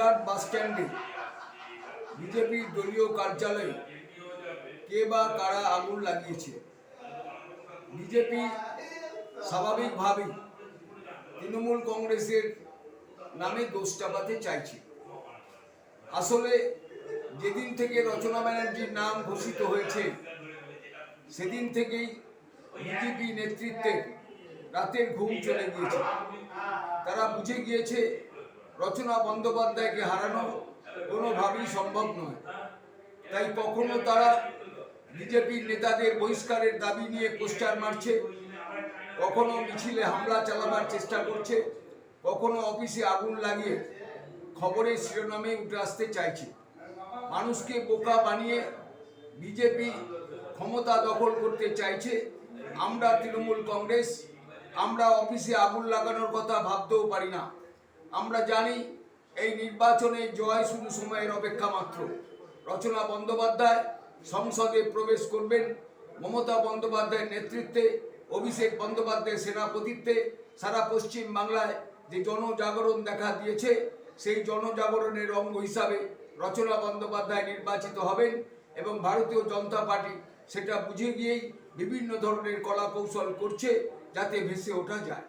বিরাট বাস স্ট্যান্ডে বিজেপির দলীয় কার্যালয়ে কে বা কারা আগুন লাগিয়েছে? বিজেপি স্বাভাবিকভাবেই তৃণমূল কংগ্রেসের নামে দোষ চাপাতে চাইছে। আসলে যেদিন থেকে রচনা ব্যানার্জির নাম ঘোষিত হয়েছে, সেদিন থেকেই বিজেপি নেতৃত্বে রাতের ঘুম চলে গিয়েছে। তারা বুঝে গিয়েছে রচনা বন্দ্যোপাধ্যায়কে হারানো কোনোভাবেই সম্ভব নয়। তাই কখনো তারা বিজেপির নেতাদের বহিষ্কারের দাবি নিয়ে পোস্টার মারছে, কখনো মিছিলে হামলা চালাবার চেষ্টা করছে, কখনো অফিসে আগুন লাগিয়ে খবরের শিরোনামে উঠে আসতে চাইছে। মানুষকে বোকা বানিয়ে বিজেপি ক্ষমতা দখল করতে চাইছে, আমরা তৃণমূল কংগ্রেস, আমরা অফিসে আগুন লাগানোর কথা ভাবতেও পারি না। আমরা জানি এই নির্বাচনে জয় শুধু সময়ের অপেক্ষা মাত্র। রচনা বন্দ্যোপাধ্যায়, সংসদে প্রবেশ করবেন মমতা বন্দ্যোপাধ্যায়ের নেতৃত্বে, অভিষেক বন্দ্যোপাধ্যায়ের সেনাপতিত্বে। সারা পশ্চিম বাংলায় যে জনজাগরণ দেখা দিয়েছে, সেই জনজাগরণের অঙ্গ হিসাবে রচনা বন্দ্যোপাধ্যায় নির্বাচিত হবেন এবং ভারতীয় জনতা পার্টি সেটা বুঝে গিয়েই বিভিন্ন ধরনের কলা কৌশল করছে যাতে ভেসে ওঠা যায়।